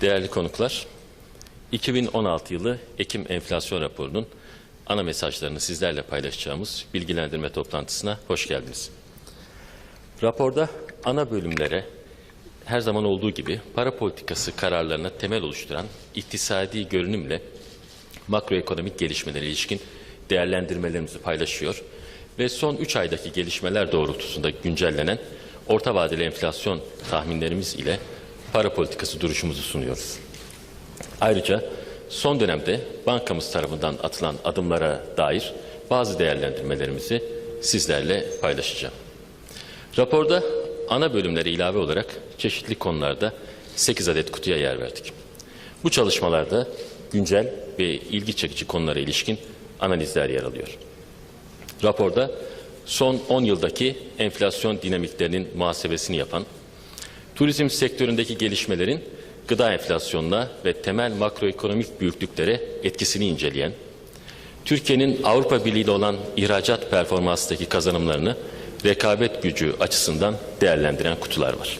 Değerli konuklar, 2016 yılı Ekim enflasyon raporunun ana mesajlarını sizlerle paylaşacağımız bilgilendirme toplantısına hoş geldiniz. Raporda ana bölümlere her zaman olduğu gibi para politikası kararlarına temel oluşturan iktisadi görünümle makroekonomik gelişmelere ilişkin değerlendirmelerimizi paylaşıyor ve son 3 aydaki gelişmeler doğrultusunda güncellenen orta vadeli enflasyon tahminlerimiz ile para politikası duruşumuzu sunuyoruz. Ayrıca son dönemde bankamız tarafından atılan adımlara dair bazı değerlendirmelerimizi sizlerle paylaşacağım. Raporda ana bölümlere ilave olarak çeşitli konularda 8 adet kutuya yer verdik. Bu çalışmalarda güncel ve ilgi çekici konulara ilişkin analizler yer alıyor. Raporda son 10 yıldaki enflasyon dinamiklerinin muhasebesini yapan, turizm sektöründeki gelişmelerin gıda enflasyonuna ve temel makroekonomik büyüklüklere etkisini inceleyen, Türkiye'nin Avrupa Birliği ile olan ihracat performansındaki kazanımlarını rekabet gücü açısından değerlendiren kutular var.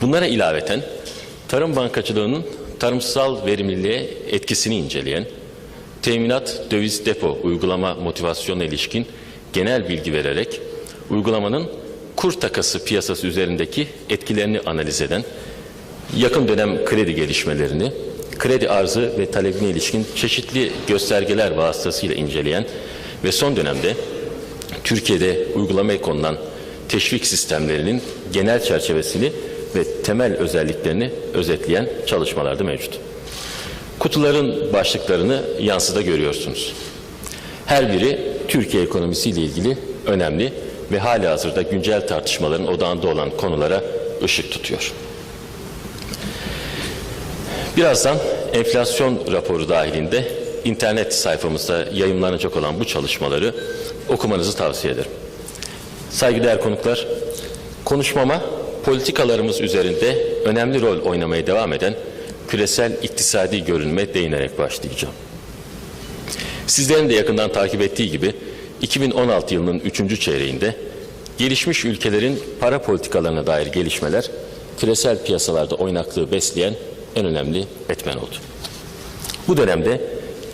Bunlara ilaveten tarım bankacılığının tarımsal verimliliğe etkisini inceleyen, teminat döviz depo uygulama motivasyonuna ilişkin genel bilgi vererek uygulamanın kur takası piyasası üzerindeki etkilerini analiz eden, yakın dönem kredi gelişmelerini, kredi arzı ve talebine ilişkin çeşitli göstergeler vasıtasıyla inceleyen ve son dönemde Türkiye'de uygulamaya konulan teşvik sistemlerinin genel çerçevesini ve temel özelliklerini özetleyen çalışmalarda mevcut. Kutuların başlıklarını yansıda görüyorsunuz. Her biri Türkiye ekonomisiyle ilgili önemli ve hali hazırda güncel tartışmaların odağında olan konulara ışık tutuyor. Birazdan enflasyon raporu dahilinde internet sayfamızda yayınlanacak olan bu çalışmaları okumanızı tavsiye ederim. Saygıdeğer konuklar, konuşmama politikalarımız üzerinde önemli rol oynamaya devam eden küresel iktisadi görünme değinerek başlayacağım. Sizlerin de yakından takip ettiği gibi 2016 yılının 3. çeyreğinde gelişmiş ülkelerin para politikalarına dair gelişmeler küresel piyasalarda oynaklığı besleyen en önemli etmen oldu. Bu dönemde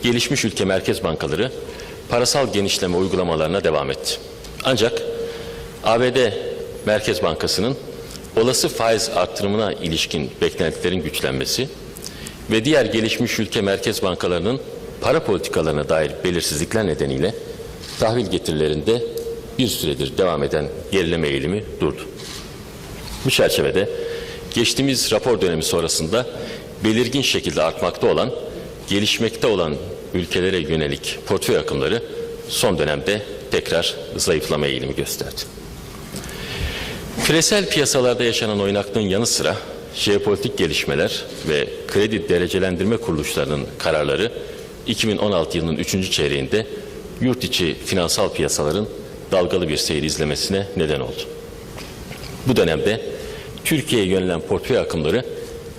gelişmiş ülke merkez bankaları parasal genişleme uygulamalarına devam etti. Ancak ABD Merkez Bankası'nın olası faiz artırımına ilişkin beklentilerin güçlenmesi ve diğer gelişmiş ülke merkez bankalarının para politikalarına dair belirsizlikler nedeniyle tahvil getirilerinde bir süredir devam eden gerileme eğilimi durdu. Bu çerçevede geçtiğimiz rapor dönemi sonrasında belirgin şekilde artmakta olan, gelişmekte olan ülkelere yönelik portföy akımları son dönemde tekrar zayıflama eğilimi gösterdi. Küresel piyasalarda yaşanan oynaklığın yanı sıra jeopolitik gelişmeler ve kredi derecelendirme kuruluşlarının kararları 2016 yılının 3. çeyreğinde yurt içi finansal piyasaların dalgalı bir seyir izlemesine neden oldu. Bu dönemde Türkiye'ye yönelen portföy akımları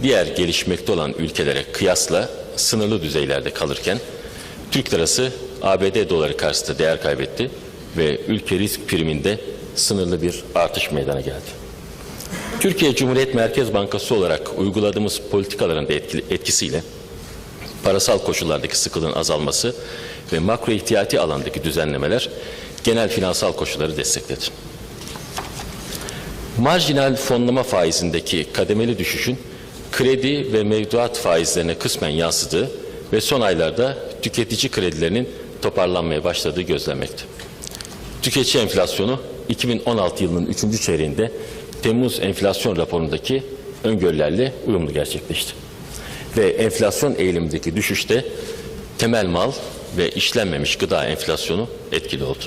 diğer gelişmekte olan ülkelere kıyasla sınırlı düzeylerde kalırken Türk lirası ABD doları karşısında değer kaybetti ve ülke risk priminde sınırlı bir artış meydana geldi. Türkiye Cumhuriyet Merkez Bankası olarak uyguladığımız politikaların da etkisiyle parasal koşullardaki sıkılığın azalması ve makro ihtiyati alandaki düzenlemeler genel finansal koşulları destekledi. Marjinal fonlama faizindeki kademeli düşüşün kredi ve mevduat faizlerine kısmen yansıdığı ve son aylarda tüketici kredilerinin toparlanmaya başladığı gözlenmekte. Tüketici enflasyonu 2016 yılının 3. çeyreğinde Temmuz enflasyon raporundaki öngörülerle uyumlu gerçekleşti. Ve enflasyon eğilimindeki düşüşte temel mal ve işlenmemiş gıda enflasyonu etkili oldu.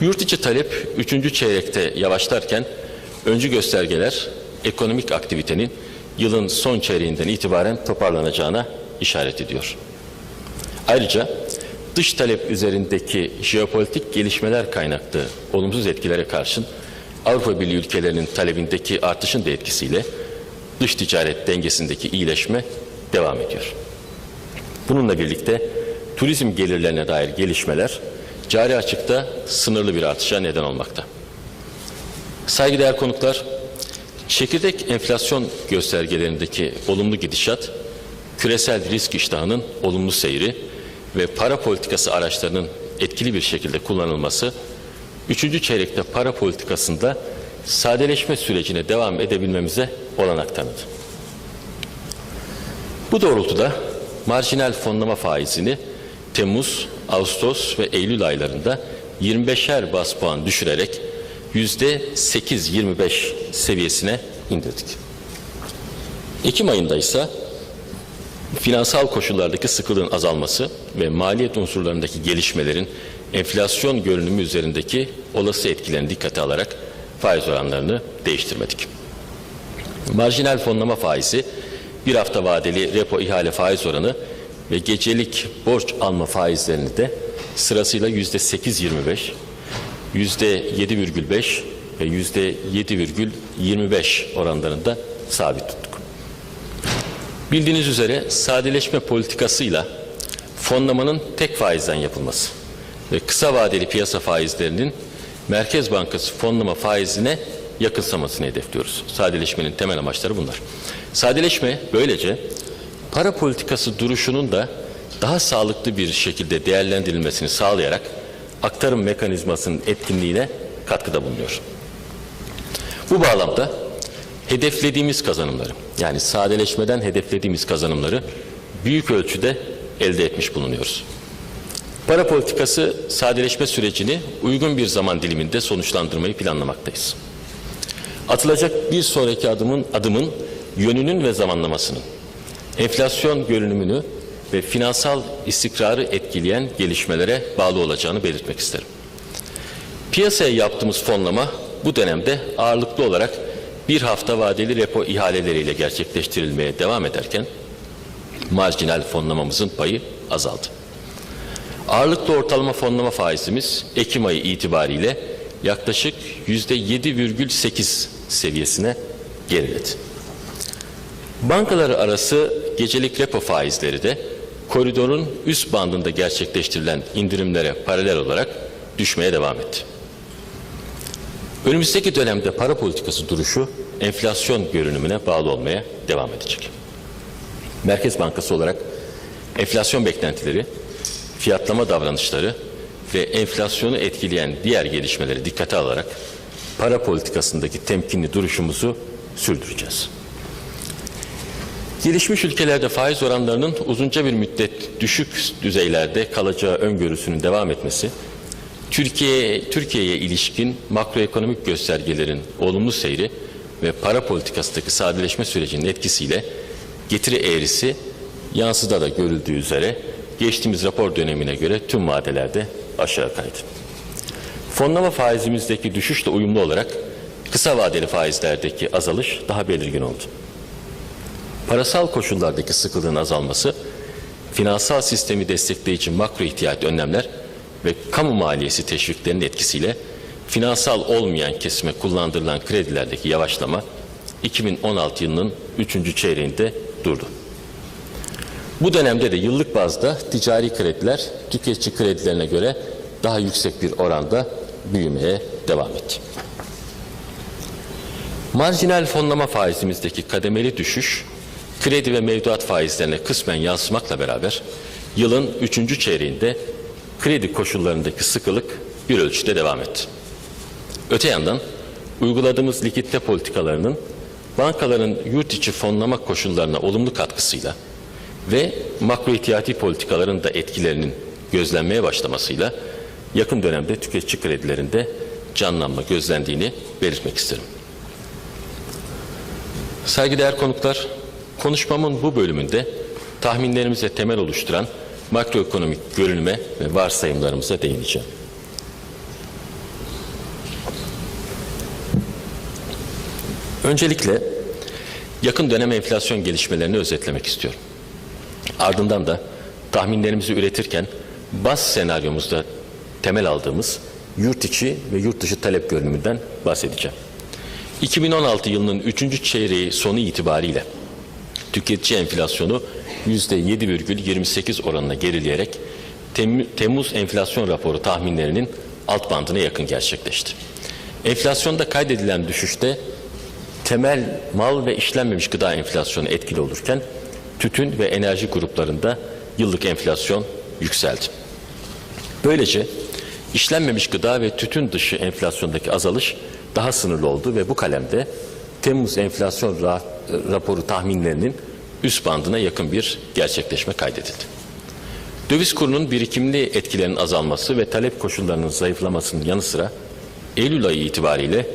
Yurt içi talep 3. çeyrekte yavaşlarken öncü göstergeler ekonomik aktivitenin yılın son çeyreğinden itibaren toparlanacağına işaret ediyor. Ayrıca dış talep üzerindeki jeopolitik gelişmeler kaynaklı olumsuz etkilere karşın Avrupa Birliği ülkelerinin talebindeki artışın da etkisiyle dış ticaret dengesindeki iyileşme devam ediyor. Bununla birlikte turizm gelirlerine dair gelişmeler cari açıkta sınırlı bir artışa neden olmakta. Saygıdeğer konuklar, Çekirdek enflasyon göstergelerindeki olumlu gidişat, küresel risk iştahının olumlu seyri ve para politikası araçlarının etkili bir şekilde kullanılması, üçüncü çeyrekte para politikasında sadeleşme sürecine devam edebilmemize olanak tanıdı. Bu doğrultuda marjinal fonlama faizini Temmuz, Ağustos ve Eylül aylarında 25'er bas puan düşürerek %8-25 seviyesine indirdik. Ekim ayında ise finansal koşullardaki sıkılığın azalması ve maliyet unsurlarındaki gelişmelerin enflasyon görünümü üzerindeki olası etkilerini dikkate alarak faiz oranlarını değiştirmedik. Marjinal fonlama faizi, bir hafta vadeli repo ihale faiz oranı ve gecelik borç alma faizlerini de sırasıyla yüzde 8.25, yüzde 7,5 ve yüzde 7,25 oranlarında sabit tuttuk. Bildiğiniz üzere sadeleşme politikasıyla fonlamanın tek faizden yapılması ve kısa vadeli piyasa faizlerinin Merkez Bankası fonlama faizine yakınsamasını hedefliyoruz. Sadeleşmenin temel amaçları bunlar. Sadeleşme böylece para politikası duruşunun da daha sağlıklı bir şekilde değerlendirilmesini sağlayarak aktarım mekanizmasının etkinliğine katkıda bulunuyor. Bu bağlamda hedeflediğimiz kazanımları yani sadeleşmeden hedeflediğimiz kazanımları büyük ölçüde elde etmiş bulunuyoruz. Para politikası sadeleşme sürecini uygun bir zaman diliminde sonuçlandırmayı planlamaktayız. Atılacak bir sonraki adımın adımın yönünün ve zamanlamasının enflasyon görünümünü ve finansal istikrarı etkileyen gelişmelere bağlı olacağını belirtmek isterim. Piyasaya yaptığımız fonlama bu dönemde ağırlıklı olarak bir hafta vadeli repo ihaleleriyle gerçekleştirilmeye devam ederken marjinal fonlamamızın payı azaldı. Ağırlıklı ortalama fonlama faizimiz Ekim ayı itibariyle yaklaşık yüzde 7,8 seviyesine geriledi. Bankalar arası gecelik repo faizleri de koridorun üst bandında gerçekleştirilen indirimlere paralel olarak düşmeye devam etti. Önümüzdeki dönemde para politikası duruşu enflasyon görünümüne bağlı olmaya devam edecek. Merkez Bankası olarak enflasyon beklentileri, fiyatlama davranışları ve enflasyonu etkileyen diğer gelişmeleri dikkate alarak para politikasındaki temkinli duruşumuzu sürdüreceğiz. Gelişmiş ülkelerde faiz oranlarının uzunca bir müddet düşük düzeylerde kalacağı öngörüsünün devam etmesi, Türkiye Türkiye'ye ilişkin makroekonomik göstergelerin olumlu seyri ve para politikasındaki sadeleşme sürecinin etkisiyle getiri eğrisi yansıda da görüldüğü üzere geçtiğimiz rapor dönemine göre tüm vadelerde aşağı kaydı. Fonlama faizimizdeki düşüşle uyumlu olarak kısa vadeli faizlerdeki azalış daha belirgin oldu. Parasal koşullardaki sıkılığın azalması, finansal sistemi destekleyici makro ihtiyat önlemler ve kamu maliyesi teşviklerinin etkisiyle finansal olmayan kesime kullandırılan kredilerdeki yavaşlama 2016 yılının 3. çeyreğinde durdu. Bu dönemde de yıllık bazda ticari krediler tüketici kredilerine göre daha yüksek bir oranda büyümeye devam etti. Marjinal fonlama faizimizdeki kademeli düşüş kredi ve mevduat faizlerine kısmen yansımakla beraber yılın üçüncü çeyreğinde kredi koşullarındaki sıkılık bir ölçüde devam etti. Öte yandan uyguladığımız likitte politikalarının bankaların yurt içi fonlama koşullarına olumlu katkısıyla ve makro ihtiyati politikaların da etkilerinin gözlenmeye başlamasıyla yakın dönemde tüketici kredilerinde canlanma gözlendiğini belirtmek isterim. Saygıdeğer konuklar, konuşmamın bu bölümünde tahminlerimize temel oluşturan makroekonomik görünüme ve varsayımlarımıza değineceğim. Öncelikle yakın dönem enflasyon gelişmelerini özetlemek istiyorum. Ardından da tahminlerimizi üretirken baz senaryomuzda temel aldığımız yurt içi ve yurt dışı talep görünümünden bahsedeceğim. 2016 yılının 3. çeyreği sonu itibariyle tüketici enflasyonu %7,28 oranına gerileyerek Temmuz enflasyon raporu tahminlerinin alt bandına yakın gerçekleşti. Enflasyonda kaydedilen düşüşte temel mal ve işlenmemiş gıda enflasyonu etkili olurken tütün ve enerji gruplarında yıllık enflasyon yükseldi. Böylece işlenmemiş gıda ve tütün dışı enflasyondaki azalış daha sınırlı oldu ve bu kalemde Temmuz enflasyon raporu tahminlerinin üst bandına yakın bir gerçekleşme kaydedildi. Döviz kurunun birikimli etkilerinin azalması ve talep koşullarının zayıflamasının yanı sıra Eylül ayı itibariyle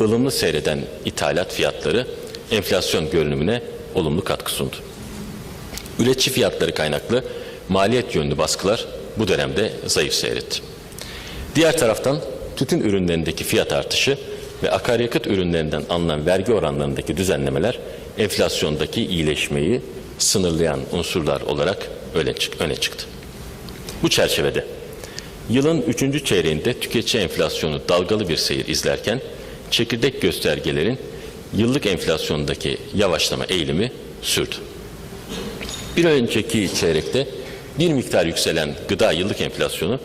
ılımlı seyreden ithalat fiyatları enflasyon görünümüne olumlu katkı sundu. Üretici fiyatları kaynaklı maliyet yönlü baskılar bu dönemde zayıf seyretti. Diğer taraftan tütün ürünlerindeki fiyat artışı ve akaryakıt ürünlerinden alınan vergi oranlarındaki düzenlemeler enflasyondaki iyileşmeyi sınırlayan unsurlar olarak öne çık- öne çıktı. Bu çerçevede yılın üçüncü çeyreğinde tüketici enflasyonu dalgalı bir seyir izlerken çekirdek göstergelerin yıllık enflasyondaki yavaşlama eğilimi sürdü. Bir önceki çeyrekte bir miktar yükselen gıda yıllık enflasyonu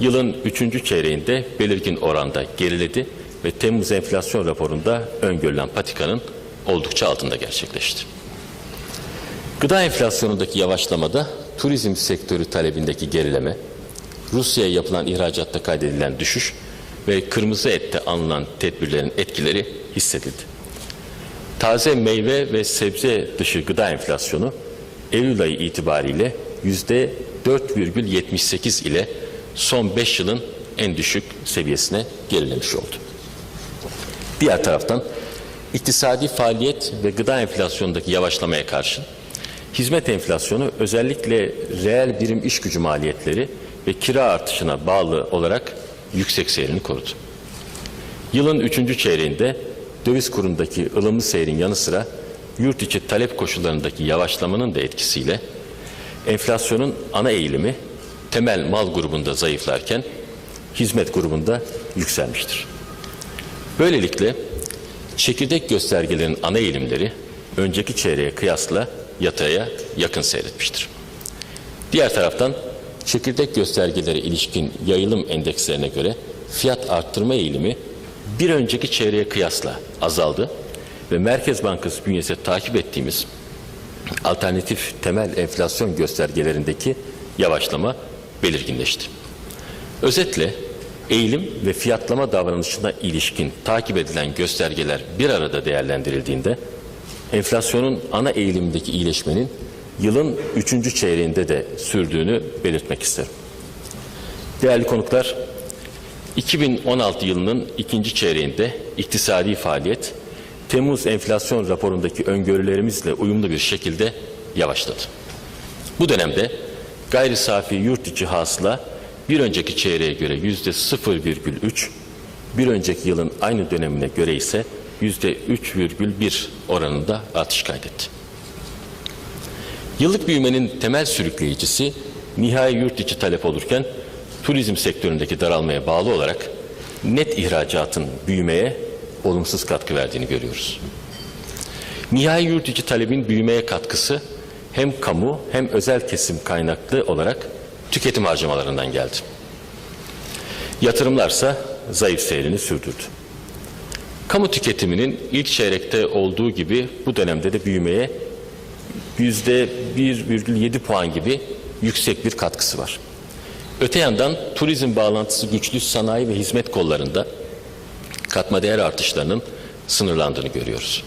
yılın üçüncü çeyreğinde belirgin oranda geriledi ve Temmuz enflasyon raporunda öngörülen patikanın oldukça altında gerçekleşti. Gıda enflasyonundaki yavaşlamada turizm sektörü talebindeki gerileme, Rusya'ya yapılan ihracatta kaydedilen düşüş ve kırmızı ette alınan tedbirlerin etkileri hissedildi. Taze meyve ve sebze dışı gıda enflasyonu Eylül ayı itibariyle yüzde 4,78 ile son 5 yılın en düşük seviyesine gerilemiş oldu. Diğer taraftan iktisadi faaliyet ve gıda enflasyonundaki yavaşlamaya karşın hizmet enflasyonu özellikle reel birim iş gücü maliyetleri ve kira artışına bağlı olarak yüksek seyrini korudu. Yılın üçüncü çeyreğinde döviz kurundaki ılımlı seyrin yanı sıra yurt içi talep koşullarındaki yavaşlamanın da etkisiyle enflasyonun ana eğilimi temel mal grubunda zayıflarken hizmet grubunda yükselmiştir. Böylelikle çekirdek göstergelerin ana eğilimleri önceki çeyreğe kıyasla yataya yakın seyretmiştir. Diğer taraftan çekirdek göstergelere ilişkin yayılım endekslerine göre fiyat arttırma eğilimi bir önceki çeyreğe kıyasla azaldı ve Merkez Bankası bünyesinde takip ettiğimiz alternatif temel enflasyon göstergelerindeki yavaşlama belirginleşti. Özetle eğilim ve fiyatlama davranışına ilişkin takip edilen göstergeler bir arada değerlendirildiğinde enflasyonun ana eğilimindeki iyileşmenin yılın üçüncü çeyreğinde de sürdüğünü belirtmek isterim. Değerli konuklar, 2016 yılının ikinci çeyreğinde iktisadi faaliyet Temmuz enflasyon raporundaki öngörülerimizle uyumlu bir şekilde yavaşladı. Bu dönemde gayri safi yurt içi hasıla bir önceki çeyreğe göre yüzde 0,3, bir önceki yılın aynı dönemine göre ise yüzde 3,1 oranında artış kaydetti. Yıllık büyümenin temel sürükleyicisi nihai yurt içi talep olurken turizm sektöründeki daralmaya bağlı olarak net ihracatın büyümeye olumsuz katkı verdiğini görüyoruz. Nihai yurt içi talebin büyümeye katkısı hem kamu hem özel kesim kaynaklı olarak tüketim harcamalarından geldi. Yatırımlarsa zayıf seyrini sürdürdü. Kamu tüketiminin ilk çeyrekte olduğu gibi bu dönemde de büyümeye yüzde 1,7 puan gibi yüksek bir katkısı var. Öte yandan turizm bağlantısı güçlü sanayi ve hizmet kollarında katma değer artışlarının sınırlandığını görüyoruz.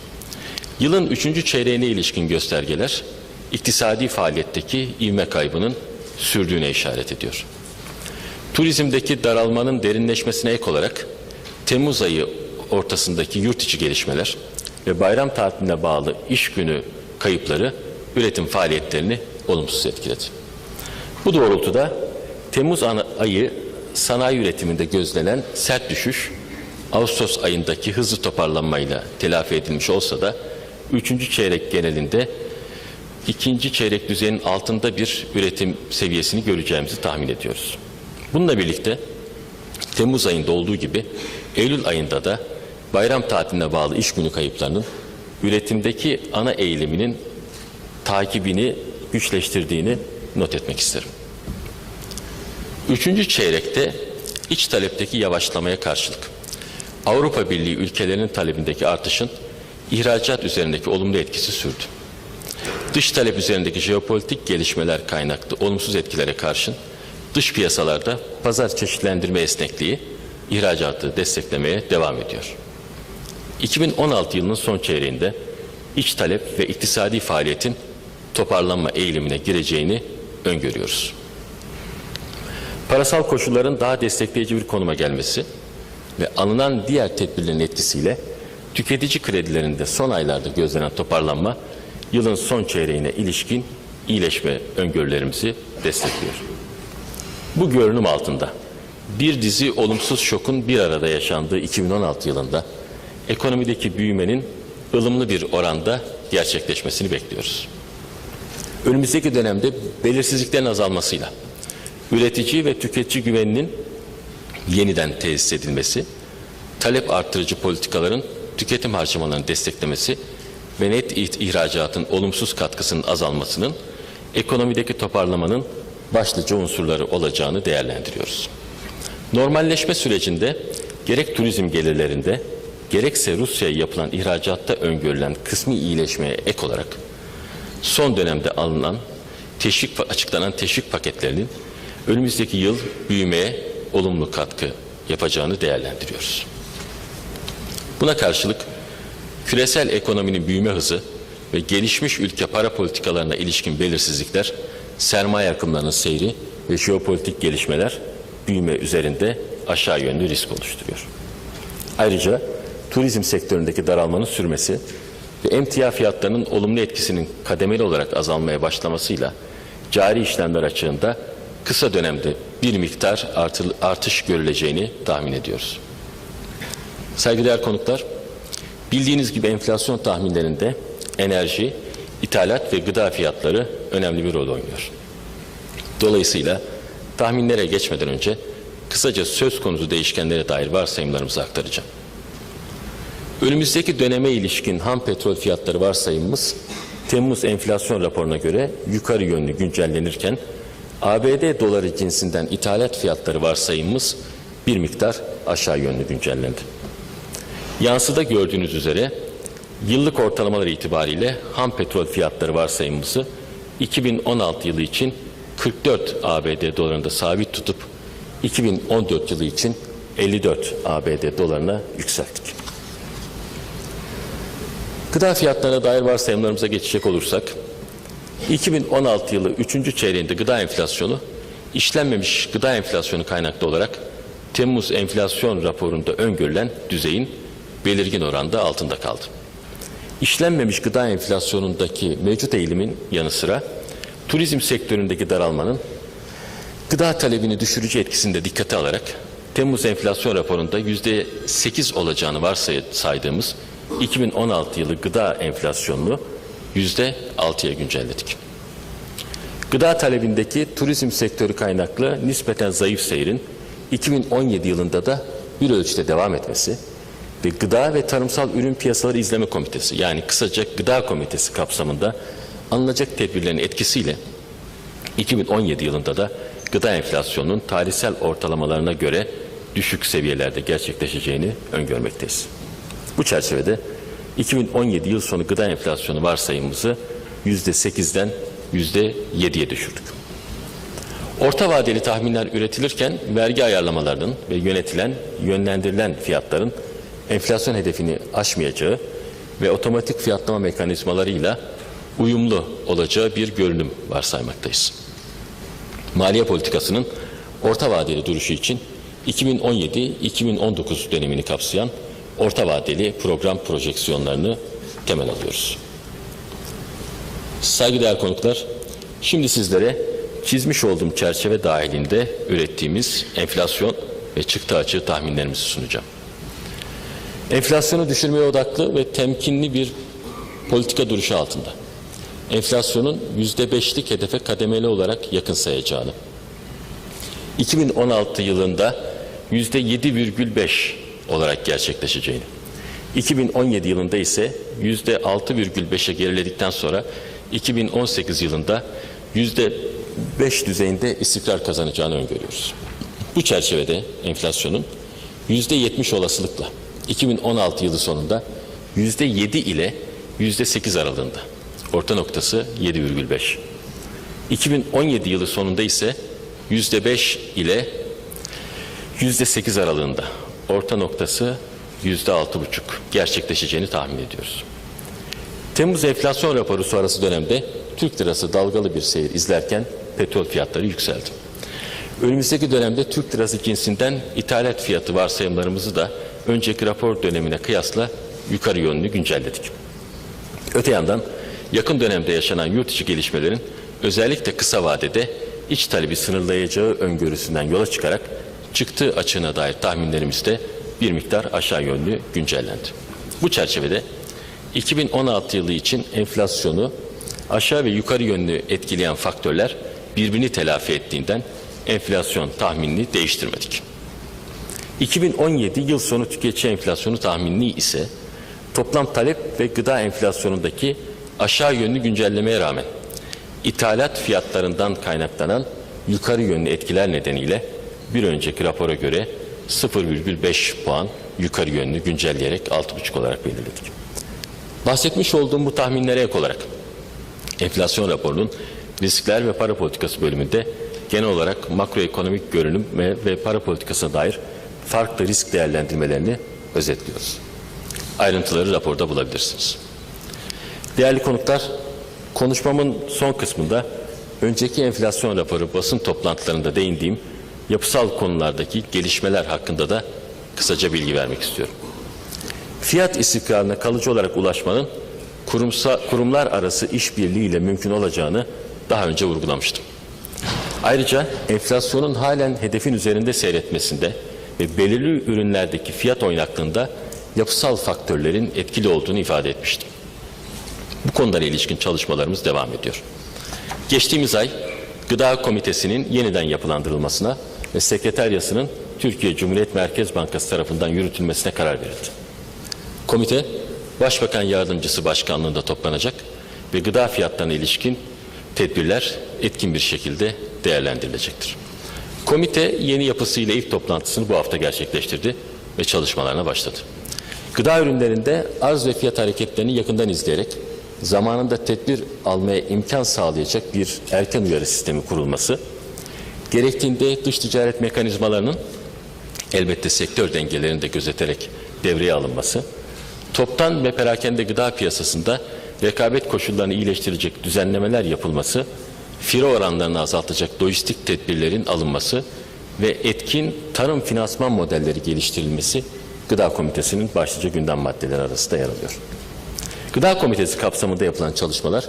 Yılın üçüncü çeyreğine ilişkin göstergeler iktisadi faaliyetteki ivme kaybının sürdüğüne işaret ediyor. Turizmdeki daralmanın derinleşmesine ek olarak Temmuz ayı ortasındaki yurt içi gelişmeler ve bayram tatiline bağlı iş günü kayıpları üretim faaliyetlerini olumsuz etkiledi. Bu doğrultuda Temmuz ayı sanayi üretiminde gözlenen sert düşüş Ağustos ayındaki hızlı toparlanmayla telafi edilmiş olsa da üçüncü çeyrek genelinde ikinci çeyrek düzeyinin altında bir üretim seviyesini göreceğimizi tahmin ediyoruz. Bununla birlikte Temmuz ayında olduğu gibi Eylül ayında da bayram tatiline bağlı iş günü kayıplarının üretimdeki ana eğiliminin takibini güçleştirdiğini not etmek isterim. Üçüncü çeyrekte iç talepteki yavaşlamaya karşılık Avrupa Birliği ülkelerinin talebindeki artışın ihracat üzerindeki olumlu etkisi sürdü. Dış talep üzerindeki jeopolitik gelişmeler kaynaklı olumsuz etkilere karşın dış piyasalarda pazar çeşitlendirme esnekliği ihracatı desteklemeye devam ediyor. 2016 yılının son çeyreğinde iç talep ve iktisadi faaliyetin toparlanma eğilimine gireceğini öngörüyoruz. Parasal koşulların daha destekleyici bir konuma gelmesi ve alınan diğer tedbirlerin etkisiyle tüketici kredilerinde son aylarda gözlenen toparlanma yılın son çeyreğine ilişkin iyileşme öngörülerimizi destekliyor. Bu görünüm altında bir dizi olumsuz şokun bir arada yaşandığı 2016 yılında ekonomideki büyümenin ılımlı bir oranda gerçekleşmesini bekliyoruz. Önümüzdeki dönemde belirsizliklerin azalmasıyla üretici ve tüketici güveninin yeniden tesis edilmesi, talep artırıcı politikaların tüketim harcamalarını desteklemesi ve net ihracatın olumsuz katkısının azalmasının ekonomideki toparlamanın başlıca unsurları olacağını değerlendiriyoruz. Normalleşme sürecinde gerek turizm gelirlerinde gerekse Rusya'ya yapılan ihracatta öngörülen kısmi iyileşmeye ek olarak son dönemde alınan teşvik açıklanan teşvik paketlerinin önümüzdeki yıl büyümeye olumlu katkı yapacağını değerlendiriyoruz. Buna karşılık küresel ekonominin büyüme hızı ve gelişmiş ülke para politikalarına ilişkin belirsizlikler, sermaye akımlarının seyri ve jeopolitik gelişmeler büyüme üzerinde aşağı yönlü risk oluşturuyor. Ayrıca turizm sektöründeki daralmanın sürmesi ve emtia fiyatlarının olumlu etkisinin kademeli olarak azalmaya başlamasıyla cari işlemler açığında kısa dönemde bir miktar artış görüleceğini tahmin ediyoruz. Saygıdeğer konuklar, bildiğiniz gibi enflasyon tahminlerinde enerji, ithalat ve gıda fiyatları önemli bir rol oynuyor. Dolayısıyla tahminlere geçmeden önce kısaca söz konusu değişkenlere dair varsayımlarımızı aktaracağım. Önümüzdeki döneme ilişkin ham petrol fiyatları varsayımımız Temmuz enflasyon raporuna göre yukarı yönlü güncellenirken ABD doları cinsinden ithalat fiyatları varsayımımız bir miktar aşağı yönlü güncellendi. Yansıda gördüğünüz üzere yıllık ortalamalar itibariyle ham petrol fiyatları varsayımımızı 2016 yılı için 44 ABD dolarında sabit tutup 2014 yılı için 54 ABD dolarına yükselttik. Gıda fiyatlarına dair varsayımlarımıza geçecek olursak 2016 yılı 3. çeyreğinde gıda enflasyonu işlenmemiş gıda enflasyonu kaynaklı olarak Temmuz enflasyon raporunda öngörülen düzeyin belirgin oranda altında kaldı. İşlenmemiş gıda enflasyonundaki mevcut eğilimin yanı sıra turizm sektöründeki daralmanın gıda talebini düşürücü etkisini de dikkate alarak Temmuz enflasyon raporunda yüzde 8 olacağını varsaydığımız 2016 yılı gıda enflasyonunu yüzde 6'ya güncelledik. Gıda talebindeki turizm sektörü kaynaklı nispeten zayıf seyrin 2017 yılında da bir ölçüde devam etmesi ve Gıda ve Tarımsal Ürün Piyasaları İzleme Komitesi yani kısaca Gıda Komitesi kapsamında alınacak tedbirlerin etkisiyle 2017 yılında da gıda enflasyonunun tarihsel ortalamalarına göre düşük seviyelerde gerçekleşeceğini öngörmekteyiz. Bu çerçevede 2017 yıl sonu gıda enflasyonu varsayımımızı %8'den %7'ye düşürdük. Orta vadeli tahminler üretilirken vergi ayarlamalarının ve yönetilen, yönlendirilen fiyatların enflasyon hedefini aşmayacağı ve otomatik fiyatlama mekanizmalarıyla uyumlu olacağı bir görünüm varsaymaktayız. Maliye politikasının orta vadeli duruşu için 2017-2019 dönemini kapsayan orta vadeli program projeksiyonlarını temel alıyoruz. Saygıdeğer konuklar, şimdi sizlere çizmiş olduğum çerçeve dahilinde ürettiğimiz enflasyon ve çıktı açığı tahminlerimizi sunacağım. Enflasyonu düşürmeye odaklı ve temkinli bir politika duruşu altında. Enflasyonun yüzde beşlik hedefe kademeli olarak yakın sayacağını, 2016 yılında yüzde 7,5 olarak gerçekleşeceğini, 2017 yılında ise yüzde 6,5'e geriledikten sonra 2018 yılında yüzde 5 düzeyinde istikrar kazanacağını öngörüyoruz. Bu çerçevede enflasyonun yüzde 70 olasılıkla 2016 yılı sonunda %7 ile %8 aralığında. Orta noktası 7,5. 2017 yılı sonunda ise %5 ile %8 aralığında. Orta noktası %6,5 gerçekleşeceğini tahmin ediyoruz. Temmuz enflasyon raporu sonrası dönemde Türk lirası dalgalı bir seyir izlerken petrol fiyatları yükseldi. Önümüzdeki dönemde Türk lirası cinsinden ithalat fiyatı varsayımlarımızı da önceki rapor dönemine kıyasla yukarı yönlü güncelledik. Öte yandan yakın dönemde yaşanan yurt içi gelişmelerin özellikle kısa vadede iç talebi sınırlayacağı öngörüsünden yola çıkarak çıktığı açığına dair tahminlerimiz de bir miktar aşağı yönlü güncellendi. Bu çerçevede 2016 yılı için enflasyonu aşağı ve yukarı yönlü etkileyen faktörler birbirini telafi ettiğinden enflasyon tahminini değiştirmedik. 2017 yıl sonu tüketici enflasyonu tahminini ise toplam talep ve gıda enflasyonundaki aşağı yönlü güncellemeye rağmen ithalat fiyatlarından kaynaklanan yukarı yönlü etkiler nedeniyle bir önceki rapora göre 0,5 puan yukarı yönlü güncelleyerek 6,5 olarak belirledik. Bahsetmiş olduğum bu tahminlere ek olarak enflasyon raporunun riskler ve para politikası bölümünde genel olarak makroekonomik görünüm ve para politikasına dair farklı risk değerlendirmelerini özetliyoruz. Ayrıntıları raporda bulabilirsiniz. Değerli konuklar, konuşmamın son kısmında önceki enflasyon raporu basın toplantılarında değindiğim yapısal konulardaki gelişmeler hakkında da kısaca bilgi vermek istiyorum. Fiyat istikrarına kalıcı olarak ulaşmanın kurumsa, kurumlar arası işbirliğiyle mümkün olacağını daha önce vurgulamıştım. Ayrıca enflasyonun halen hedefin üzerinde seyretmesinde ve belirli ürünlerdeki fiyat oynaklığında yapısal faktörlerin etkili olduğunu ifade etmiştim. Bu konulara ilişkin çalışmalarımız devam ediyor. Geçtiğimiz ay Gıda Komitesi'nin yeniden yapılandırılmasına ve sekreteryasının Türkiye Cumhuriyet Merkez Bankası tarafından yürütülmesine karar verildi. Komite, Başbakan Yardımcısı Başkanlığında toplanacak ve gıda fiyatlarına ilişkin tedbirler etkin bir şekilde değerlendirilecektir. Komite yeni yapısıyla ilk toplantısını bu hafta gerçekleştirdi ve çalışmalarına başladı. Gıda ürünlerinde arz ve fiyat hareketlerini yakından izleyerek zamanında tedbir almaya imkan sağlayacak bir erken uyarı sistemi kurulması, gerektiğinde dış ticaret mekanizmalarının elbette sektör dengelerini de gözeterek devreye alınması, toptan ve perakende gıda piyasasında rekabet koşullarını iyileştirecek düzenlemeler yapılması, firo oranlarını azaltacak lojistik tedbirlerin alınması ve etkin tarım finansman modelleri geliştirilmesi Gıda Komitesi'nin başlıca gündem maddeleri arasında yer alıyor. Gıda Komitesi kapsamında yapılan çalışmalar,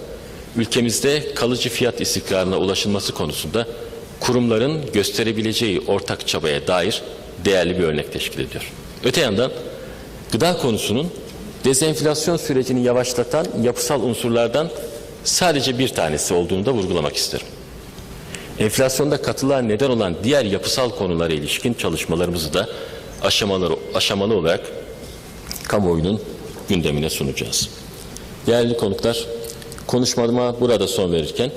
ülkemizde kalıcı fiyat istikrarına ulaşılması konusunda kurumların gösterebileceği ortak çabaya dair değerli bir örnek teşkil ediyor. Öte yandan gıda konusunun dezenflasyon sürecini yavaşlatan yapısal unsurlardan sadece bir tanesi olduğunu da vurgulamak isterim. Enflasyonda katılığa neden olan diğer yapısal konulara ilişkin çalışmalarımızı da aşamalı, aşamalı olarak kamuoyunun gündemine sunacağız. Değerli konuklar, konuşmama burada son verirken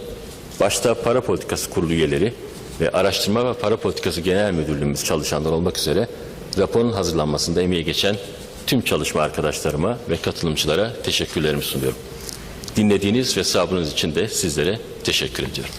başta Para Politikası Kurulu üyeleri ve Araştırma ve Para Politikası Genel Müdürlüğümüz çalışanlar olmak üzere raporun hazırlanmasında emeği geçen tüm çalışma arkadaşlarıma ve katılımcılara teşekkürlerimi sunuyorum. Dinlediğiniz ve sabrınız için de sizlere teşekkür ediyorum.